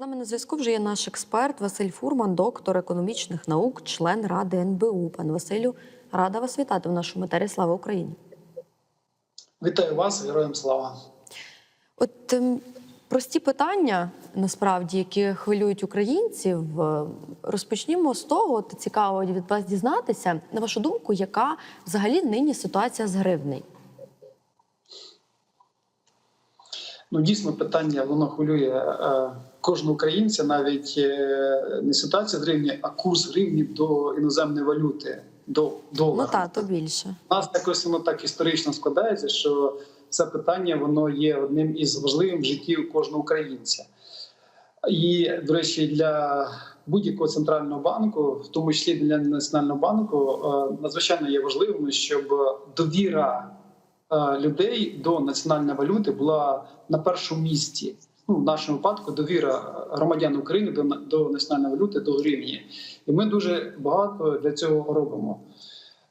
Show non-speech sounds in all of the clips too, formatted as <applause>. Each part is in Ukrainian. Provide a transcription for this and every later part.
З нами на зв'язку вже є наш експерт Василь Фурман, доктор економічних наук, член Ради НБУ. Пане Василю, рада вас вітати в нашому етері. Слава Україні! Вітаю вас, героям слава. От ем, прості питання, насправді, які хвилюють українців. Е, Розпочнімо з того, от цікаво від вас дізнатися. На вашу думку, яка взагалі нині ситуація з гривнею? Ну дійсно питання воно хвилює е, кожного українця, навіть е, не ситуація з гривні, а курс гривні до іноземної валюти, до долара. Ну так, то більше. У нас якось воно так історично складається, що це питання воно є одним із важливих в житті кожного українця. І, до речі, для будь-якого центрального банку, в тому числі для національного банку, е, надзвичайно є важливим, щоб довіра е, людей до національної валюти була на першому місці. Ну, в нашому випадку довіра громадян України до, до національної валюти, до гривні. І ми дуже багато для цього робимо.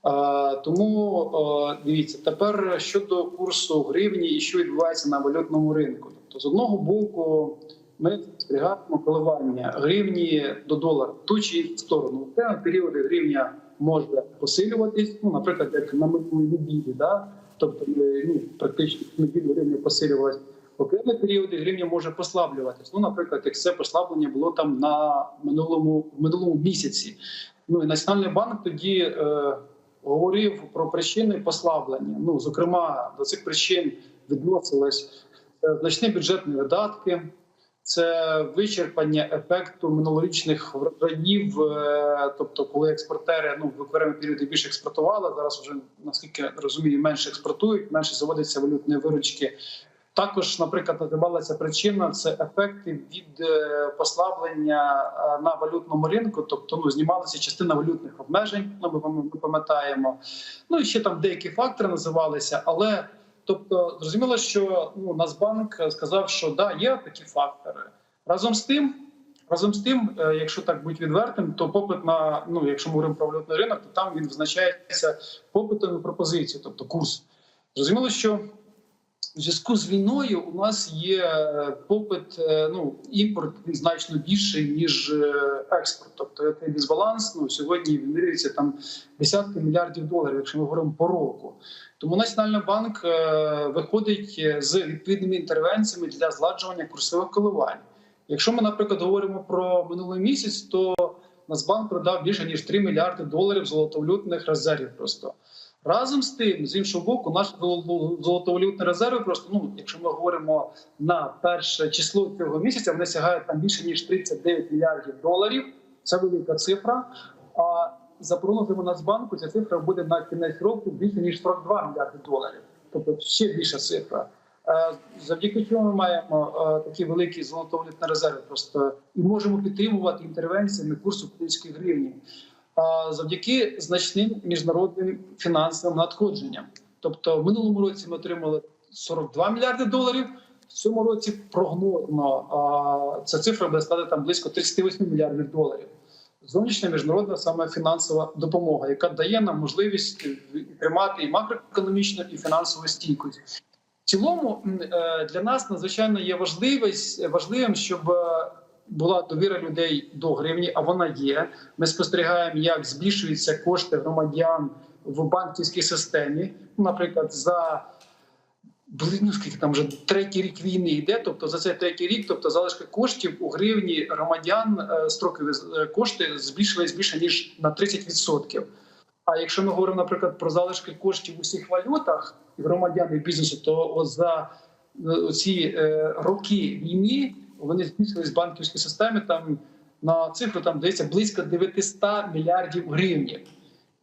Е, Тому е, дивіться, тепер щодо курсу гривні і що відбувається на валютному ринку. Тобто, з одного боку, ми спостерігаємо коливання гривні до долара в ту чи іншу сторону. В певні періоди гривня може посилюватись. Ну, наприклад, як на минулій неділі, да? тобто ну, практично в неділю гривня посилювалась. Окремі періоди гривня може послаблюватись. Ну, наприклад, як це послаблення було там на минулому в минулому місяці. Ну і Національний банк тоді е, говорив про причини послаблення. Ну, зокрема, до цих причин відносились е, значні бюджетні видатки, це вичерпання ефекту минулорічних врожаїв. е, Тобто, коли експортери ну в окремі періоди більше експортували, зараз вже наскільки розумію, менше експортують, менше заводиться валютної виручки. Також, наприклад, називалася причина це ефекти від е, послаблення е, на валютному ринку, тобто ну знімалася частина валютних обмежень. Ну ми, ми пам'ятаємо. Ну і ще там деякі фактори називалися, але тобто зрозуміло, що ну Нацбанк сказав, що да, є такі фактори. Разом з тим, разом з тим, е, якщо так бути відвертим, то попит на ну, якщо ми говоримо про валютний ринок, то там він визначається попитом і пропозицією, тобто курс. Зрозуміло, що в зв'язку з війною у нас є е, попит, е, ну імпорт значно більший ніж е, експорт. Тобто цей дисбаланс ну сьогодні вимірюється там десятки мільярдів доларів, якщо ми говоримо по року. Тому Національний банк виходить з відповідними інтервенціями для зладжування курсових коливань. Якщо ми, наприклад, говоримо про минулий місяць, то Нацбанк продав більше ніж 3 мільярди доларів золотовалютних резервів. Просто разом з тим, з іншого боку, наші золото- золотовалютні резерви, просто ну, якщо ми говоримо на перше число цього місяця, вони сягають там більше ніж 39 мільярдів доларів. Це велика цифра. А за прогнозами Нацбанку ця цифра буде на кінець року більше ніж 42 мільярди доларів, тобто ще більша цифра. Е, Завдяки чому ми маємо е, такі великі золотовалютні резерви, просто і можемо підтримувати інтервенціями курсу української гривні завдяки значним міжнародним фінансовим надходженням. Тобто, в минулому році ми отримали 42 мільярди доларів. В цьому році прогнозно ця цифра буде складати там близько 38 мільярдів доларів. Зовнішня міжнародна саме фінансова допомога, яка дає нам можливість тримати і макроекономічну, і фінансову стійкість. В цілому е, для нас надзвичайно є важливість важливим, щоб е, була довіра людей до гривні, а вона є. Ми спостерігаємо, як збільшуються кошти громадян в банківській системі. Ну, Наприклад, за ну, скільки там вже третій рік війни йде. Тобто за цей третій рік, тобто залишки коштів у гривні громадян е, строкові е, кошти збільшились більше ніж на 30%. А якщо ми говоримо, наприклад, про залишки коштів у всіх валютах громадян і бізнесу, то за е, ці роки війни вони збільшились в банківській системі там на цифру там здається близько 900 мільярдів гривень.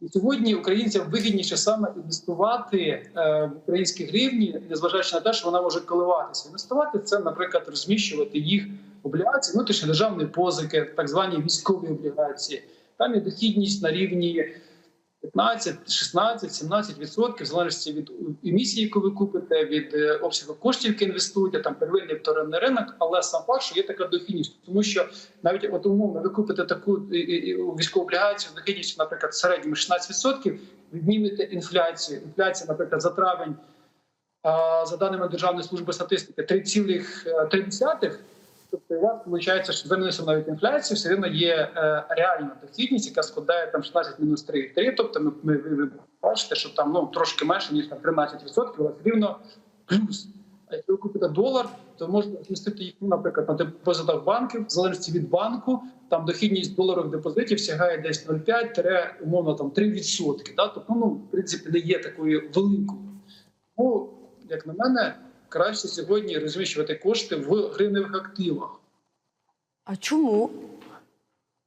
І сьогодні українцям вигідніше саме інвестувати е, в українські гривні, незважаючи на те, що вона може коливатися. Інвестувати це, наприклад, розміщувати їх облігації, внутрішньої державної позики, так звані військові облігації. Там є дохідність на рівні 15, 16, 17 відсотків, залежності від емісії, яку ви купите, від е, обсягу коштів, які інвестуєте, там первинний вторинний ринок, але сам факт, що є така дохідність, тому що навіть от умовно ви купите таку військову облігацію з дохідністю, наприклад, середньому 16%, віднімете інфляцію. Інфляція, наприклад, за травень, за даними Державної служби статистики, 3,3%, Тобто у вас виходить, що звернувся навіть інфляцію, все одно є е, реальна дохідність, яка складає там 16 мінус 3,3. Тобто ми, ми, ви, бачите, що там ну трошки менше ніж на 13%, але все рівно плюс. А якщо ви купите долар, то можна розмістити їх, ну, наприклад, на депозитах банків, в залежності від банку. Там дохідність доларових депозитів сягає десь 0,5 умовно там 3%. Да? Тобто, ну в принципі, не є такою великою. Ну, як на мене, краще сьогодні розміщувати кошти в гривневих активах. А чому?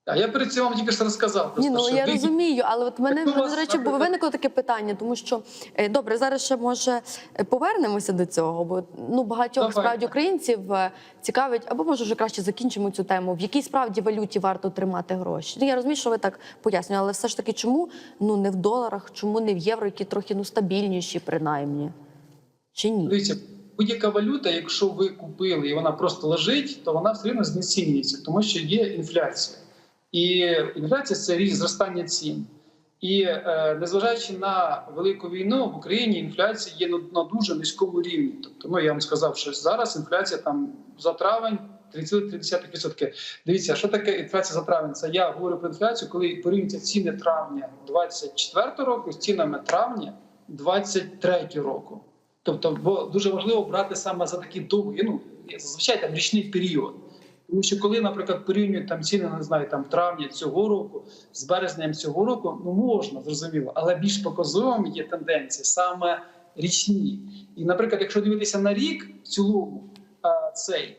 А я перед цим вам тільки що розказав. Ні, ну я розумію, але от мене, до речі, виникло таке питання, тому що е, добре, зараз ще може повернемося до цього, бо ну багатьох Давайте. справді українців е, цікавить, або може вже краще закінчимо цю тему. В якій справді валюті варто тримати гроші? Ну я розумію, що ви так пояснюєте, але все ж таки, чому ну не в доларах, чому не в євро, які трохи ну стабільніші, принаймні? Чи ні? Дивіться, будь-яка валюта, якщо ви купили і вона просто лежить, то вона все рівно знецінюється, тому що є інфляція. І інфляція це ріст зростання цін. І е, незважаючи на велику війну в Україні, інфляція є на дуже низькому рівні. Тобто, ну я вам сказав, що зараз інфляція там за травень 3,3%. Дивіться, що таке інфляція за травень? Це я говорю про інфляцію, коли порівнюються ціни травня 24 року з цінами травня 23 року. Тобто, бо дуже важливо брати саме за такі довгі, ну зазвичай там річний період. Тому що коли, наприклад, порівнюють там ціни, не знаю, там травня цього року з березнем цього року, ну можна зрозуміло, але більш показовими є тенденції саме річні. І, наприклад, якщо дивитися на рік в цілому, цей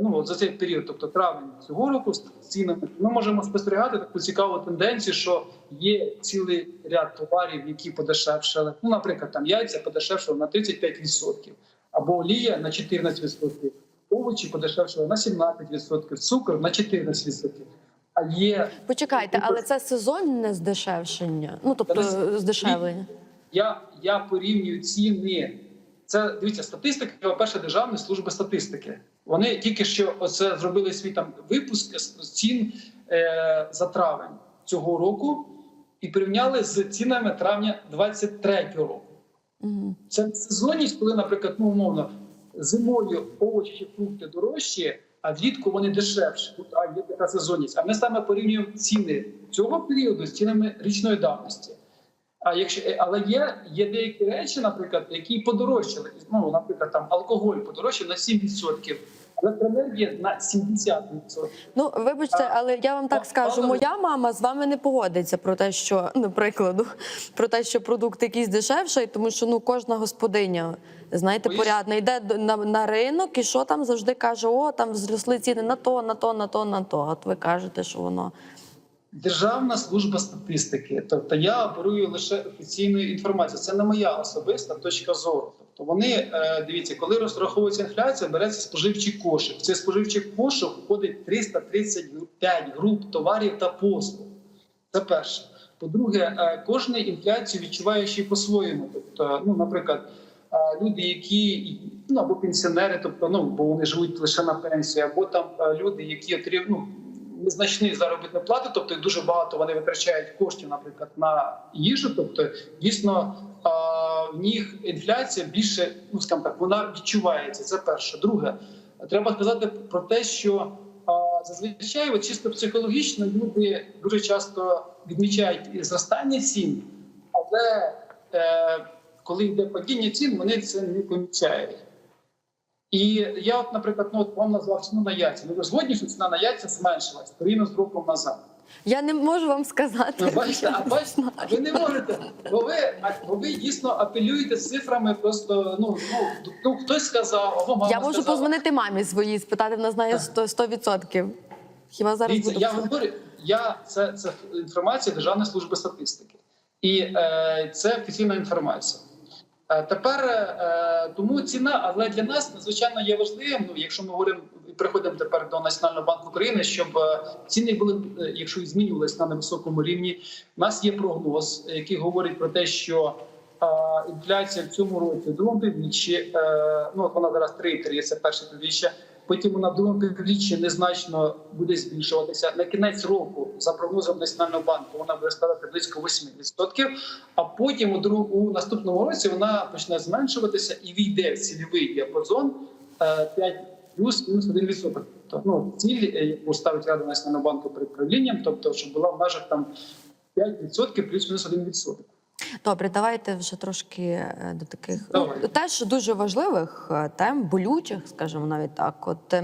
ну от за цей період, тобто травень цього року, з цінами, ми можемо спостерігати таку цікаву тенденцію, що є цілий ряд товарів, які подешевшали. Ну, наприклад, там яйця подешевшали на 35%, або олія на 14%, овочі подешевшали на 17%, цукор на 14%. А є Почекайте, але це сезонне здешевшення, ну тобто здешевлення. я, я порівнюю ціни. Це дивіться, статистика, по-перше, Державної служби статистики. Вони тільки що оце зробили свій там випуск з цін е, за травень цього року і порівняли з цінами травня 23-го року. Угу. Це сезонність, коли, наприклад, ну умовно, зимою овочі фрукти дорожчі, а влітку вони дешевші. Тут а, є така сезонність. А ми саме порівнюємо ціни цього періоду з цінами річної давності. А якщо е, але є, є деякі речі, наприклад, які подорожчали. Ну, наприклад, там алкоголь подорожчав на 7%, електроенергія на 70%. Ну, вибачте, але я вам так А, скажу, але- моя мама з вами не погодиться про те, що ну, прикладу, про те, що продукт якийсь дешевший, тому що ну кожна господиня, знаєте, порядна йде на, на ринок і що там завжди каже: о, там зросли ціни на то, на то, на то, на то. От ви кажете, що воно Державна служба статистики, тобто я оперую лише офіційною інформацією. Це не моя особиста точка зору. Тобто вони е, дивіться, коли розраховується інфляція, береться споживчий кошик. В цей споживчий кошик входить 335 груп товарів та послуг. Це перше. По-друге, е, кожний інфляцію й по-своєму. Тобто, ну, наприклад, е, люди, які ну або пенсіонери, тобто ну бо вони живуть лише на пенсії, або там люди, які отримують ну, незначні заробітні плати, тобто дуже багато вони витрачають коштів, наприклад, на їжу. Тобто, дійсно в них інфляція більше, ну скажімо так, вона відчувається. Це перше. Друге, треба сказати про те, що зазвичай, от чисто психологічно, люди дуже часто відмічають зростання цін, але е, коли йде падіння цін, вони це не помічають. І я, от, наприклад, ну, от вам назвав ціну на яйця. Ну, ви згодні, що ціна на яйця зменшилась порівняно з роком назад. я не можу вам сказати. Ну, бачите, а бачите, ви не можете, бо ви, бо ви дійсно апелюєте цифрами. Просто ну, ну, ну хтось сказав, або мама Я можу сказала. позвонити мамі своїй, спитати, вона знає 100%. 100%. Хіба зараз Дивіться, буду я говорю, я це, це інформація Державної служби статистики, і е, це офіційна інформація. Е, тепер е, тому ціна, але для нас надзвичайно є важливим. Ну, якщо ми говоримо приходимо тепер до Національного банку України, щоб е, ціни були, якщо змінювалися на невисокому рівні. У нас є прогноз, який говорить про те, що інфляція в цьому році в другому півріччі, е, ну вона зараз 3,3, це перше півріччя. Потім вона в другому півріччі незначно буде збільшуватися. На кінець року, за прогнозом Національного банку, вона буде складати близько 8%, а потім у, друг- у наступному році вона почне зменшуватися і війде в цільовий діапазон е, плюс-мінус 1%. Тобто, ну, ціль, е, яку ставить Рада Національного банку перед правлінням, тобто, щоб була в межах там 5% плюс-мінус 1%. Добре, давайте вже трошки е, до таких ну, теж дуже важливих е, тем, болючих, скажімо навіть так. От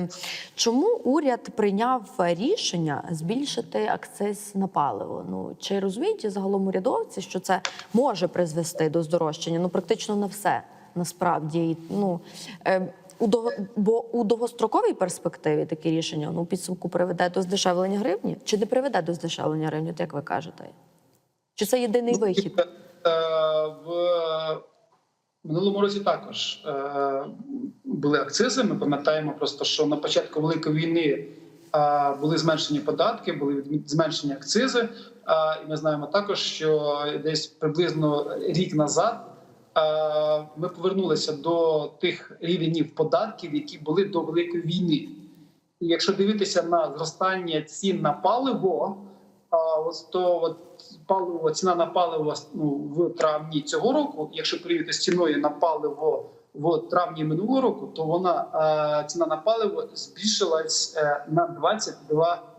чому уряд прийняв рішення збільшити акциз на паливо? Ну чи розуміють загалом урядовці, що це може призвести до здорожчання? Ну практично на все насправді. Ну е, у дов... бо у довгостроковій перспективі таке рішення ну підсумку приведе до здешевлення гривні, чи не приведе до здешевлення гривні, як ви кажете? Чи це єдиний вихід? Е, В минулому році також е, були акцизи. Ми пам'ятаємо просто, що на початку великої війни е, були зменшені податки, були зменшені акцизи. І ми знаємо також, що десь приблизно рік назад ми повернулися до тих рівнів податків, які були до великої війни. І якщо дивитися на зростання цін на паливо, то от паливо ціна на паливо ну, в травні цього року, якщо порівняти з ціною на паливо в травні минулого року, то вона е, ціна на паливо збільшилась е, на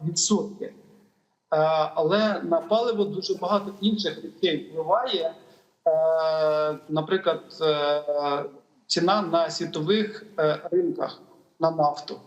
22%. Е, але на паливо дуже багато інших речей впливає. Е, наприклад, е, ціна на світових е, ринках на нафту.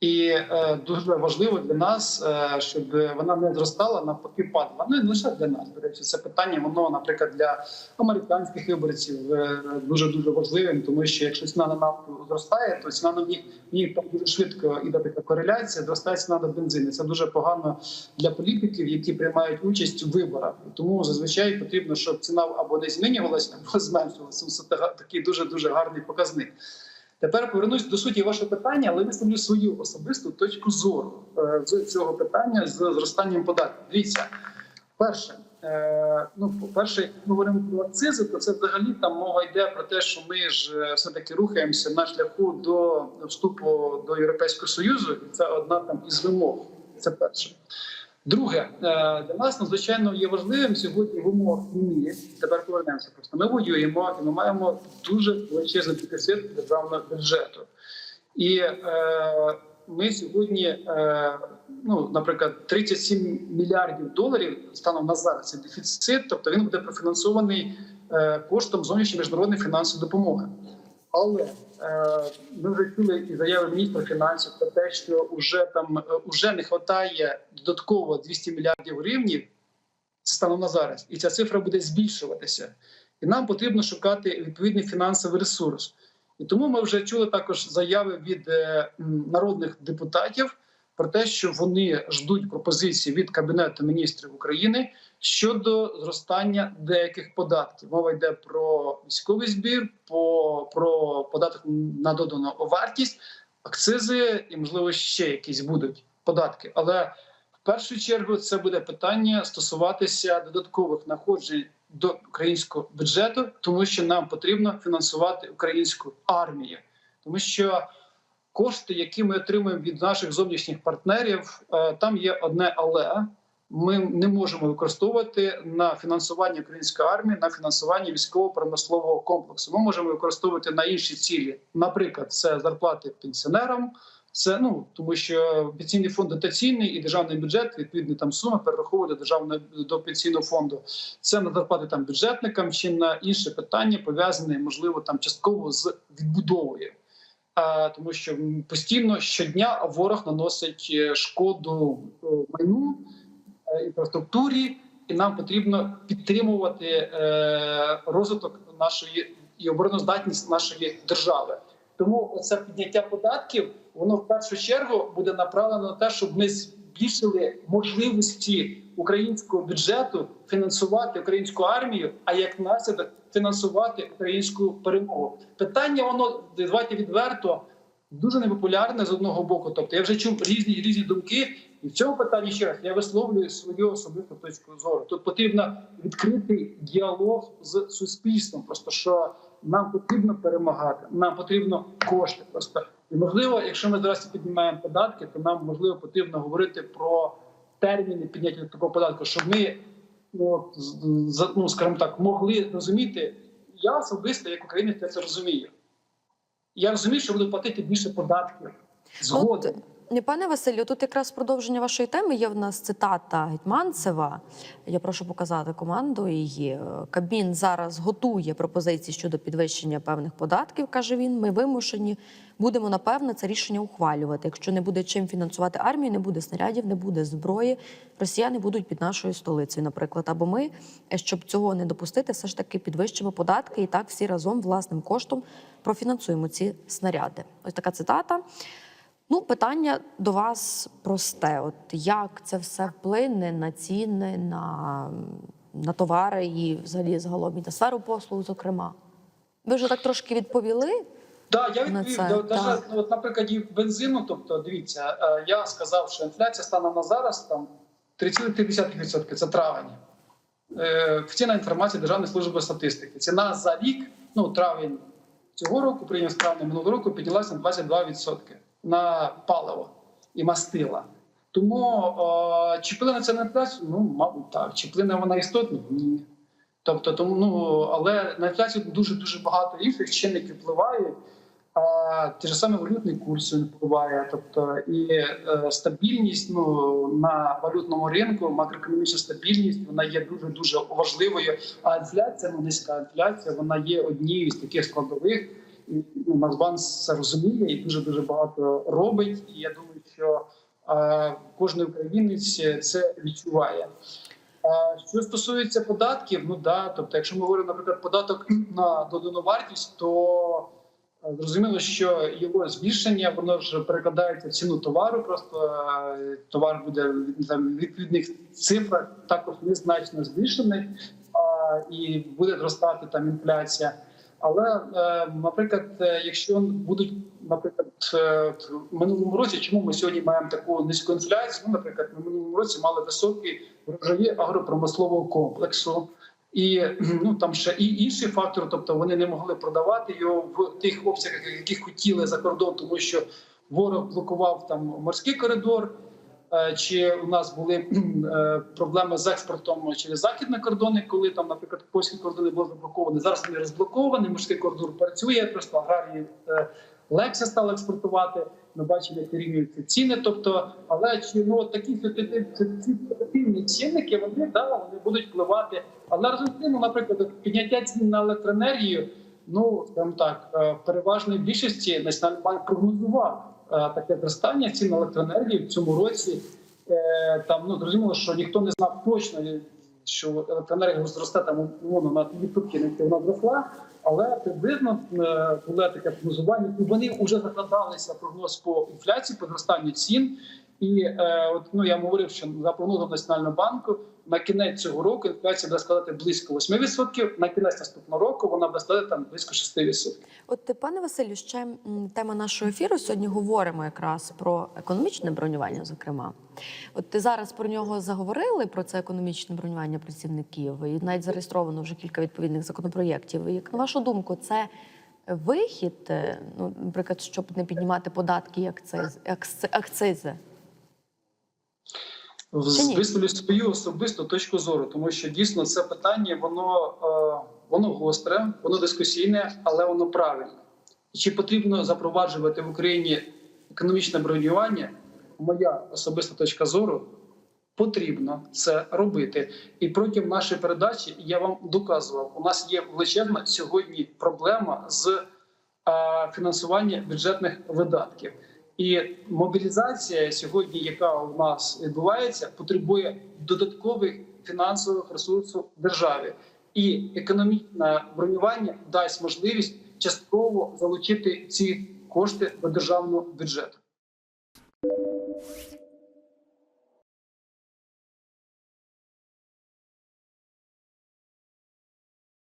І е, дуже важливо для нас, е, щоб вона не зростала, навпаки, падала. Ну і не лише для нас. До речі, це питання, воно, наприклад, для американських виборців е, дуже дуже важливим, тому що якщо ціна на нафту зростає, то ціна на них їх там дуже швидко іде така кореляція, зростає ціна на бензин. Це дуже погано для політиків, які приймають участь у виборах. Тому зазвичай потрібно, щоб ціна або не змінювалася, або зменшувалася. Це такий дуже дуже гарний показник. Тепер повернусь до суті вашого питання, але висловлю свою особисту точку зору е, з цього питання з зростанням податків. Дивіться, перше, е, ну по-перше, як ми говоримо про акцизи, то це взагалі там мова йде про те, що ми ж все таки рухаємося на шляху до вступу до Європейського союзу, і це одна там із вимог. Це перше. Друге, е, для нас надзвичайно є важливим сьогодні в умовах війни. Тепер повернемося. Просто ми воюємо і ми маємо дуже величезний дефіцит державного бюджету. І е, ми сьогодні, е, ну наприклад, 37 мільярдів доларів станом на зараз це дефіцит, тобто він буде профінансований е, коштом зовнішньої міжнародної фінансової допомоги. Але е, ми вже чули і заяви міністра фінансів про те, що вже там е, уже не вистачає додатково 200 мільярдів гривень станом на зараз, і ця цифра буде збільшуватися. І нам потрібно шукати відповідний фінансовий ресурс. І тому ми вже чули також заяви від е, народних депутатів про те, що вони ждуть пропозиції від Кабінету міністрів України щодо зростання деяких податків. Мова йде про військовий збір, по, про податок на додану вартість, акцизи і, можливо, ще якісь будуть податки. Але в першу чергу це буде питання стосуватися додаткових находжень до українського бюджету, тому що нам потрібно фінансувати українську армію, тому що кошти, які ми отримуємо від наших зовнішніх партнерів, е, там є одне але. Ми не можемо використовувати на фінансування української армії, на фінансування військово-промислового комплексу. Ми можемо використовувати на інші цілі, наприклад, це зарплати пенсіонерам. Це ну тому, що пенсійний фонд дотаційний і державний бюджет відповідні там суми перераховує до державного до пенсійного фонду. Це на зарплати там бюджетникам чи на інші питання пов'язані, можливо, там частково з відбудовою. Тому що постійно щодня ворог наносить е, шкоду е, майну е, інфраструктурі, і нам потрібно підтримувати розвиток нашої і обороноздатність нашої держави. Тому це підняття податків воно в першу чергу буде направлено на те, щоб ми збільшили можливості українського бюджету фінансувати українську армію, а як наслідок фінансувати українську перемогу. Питання воно давайте відверто дуже непопулярне з одного боку. Тобто я вже чув різні різні думки, і в цьому питанні ще раз я висловлюю свою особисту точку зору. Тут потрібно відкрити діалог з суспільством. Просто що нам потрібно перемагати, нам потрібно кошти. Просто і можливо, якщо ми зараз піднімаємо податки, то нам можливо потрібно говорити про терміни підняття такого податку, щоб ми ну, ну скажімо так, могли розуміти. Я особисто як українець це розумію. Я розумію, що буду платити більше податків. Згоден. Ні, Пане Василю, тут якраз продовження вашої теми є в нас цитата Гетьманцева. Я прошу показати команду її. Кабмін зараз готує пропозиції щодо підвищення певних податків, каже він. Ми вимушені будемо напевне це рішення ухвалювати. Якщо не буде чим фінансувати армію, не буде снарядів, не буде зброї. Росіяни будуть під нашою столицею, наприклад. Або ми, е, щоб цього не допустити, все ж таки підвищимо податки і так всі разом власним коштом профінансуємо ці снаряди. Ось така цитата. Ну, питання до вас просте: от як це все вплине на ціни, на, на товари і взагалі загалом і на сферу послуг, зокрема. Ви вже так трошки відповіли. Так, я на відповів. це, Да, даже, ну, от, наприклад, і бензину, тобто, дивіться, е, я сказав, що інфляція станом на зараз там 3,3%. Це травень. Е, Офіційна інформація Державної служби статистики. Ціна за рік, ну травень цього року, прийняв з травня минулого року, піднялася на 22% на паливо і мастила. Тому е, чи вплине це на інфляцію? Ну, мабуть, так. Чи вплине вона істотно? Ні. Тобто, тому ну але на інфляцію дуже дуже багато інших чинників впливають. А ті ж саме валютний курс він впливає, тобто і е, стабільність ну на валютному ринку, макроекономічна стабільність вона є дуже дуже важливою. А інфляція, ну низька інфляція, вона є однією з таких складових. Ну, це розуміє і дуже дуже багато робить. І я думаю, що е, кожен українець це відчуває. А Що стосується податків, ну да, тобто, якщо ми говоримо, наприклад, податок <clears throat> на додану вартість, то е, зрозуміло, що його збільшення воно ж перекладається в ціну товару. Просто е, товар буде там, відповідних цифрах також незначно збільшений, і буде зростати там інфляція. Але, е, наприклад, е, якщо будуть, наприклад, е, в минулому році, чому ми сьогодні маємо таку низьку інфляцію? Ну, наприклад, ми в минулому році мали високий врожаї агропромислового комплексу. І ну там ще і інші фактори, тобто вони не могли продавати його в тих обсягах, яких хотіли за кордон, тому що ворог блокував там морський коридор. Е, Чи у нас були е, проблеми з експортом через західні кордони, коли там, наприклад, польські кордони були заблоковані. Зараз вони розблоковані. Морський коридор працює. Просто аграрії е, легше стали експортувати. Ми бачимо, як рівнюються ціни. Тобто, але чи ну такі ситуативні чинники вони да вони будуть впливати. Але ну, наприклад, підняття цін на електроенергію. Ну скажімо так, в переважній більшості Національний банк прогнозував таке зростання цін на електроенергію в цьому році. Е, Там ну зрозуміло, що ніхто не знав точно, що електроенергія зросте там умовно на відсотки не вона зросла, але приблизно е, було таке прогнозування, і вони вже закладалися прогноз по інфляції, по зростанню цін. І е, от ну я говорив, що за прогнозом Національного банку на кінець цього року інфляція буде складати близько 8%, На кінець наступного року вона буде складати там близько 6%. От, пане Василю, ще тема нашого ефіру. Сьогодні говоримо якраз про економічне бронювання, зокрема. От ти зараз про нього заговорили про це економічне бронювання працівників, і навіть зареєстровано вже кілька відповідних законопроєктів. І, Як на вашу думку, це вихід, е, ну, наприклад, щоб не піднімати податки, як це акцизи? Висловлю свою особисту точку зору, тому що дійсно це питання воно, е, воно гостре, воно дискусійне, але воно правильне. Чи потрібно запроваджувати в Україні економічне бронювання? Моя особиста точка зору потрібно це робити. І протягом нашої передачі я вам доказував, у нас є величезна сьогодні проблема з е, фінансування бюджетних видатків. І мобілізація сьогодні, яка у нас відбувається, потребує додаткових фінансових ресурсів державі, і економічне бронювання дасть можливість частково залучити ці кошти до державного бюджету.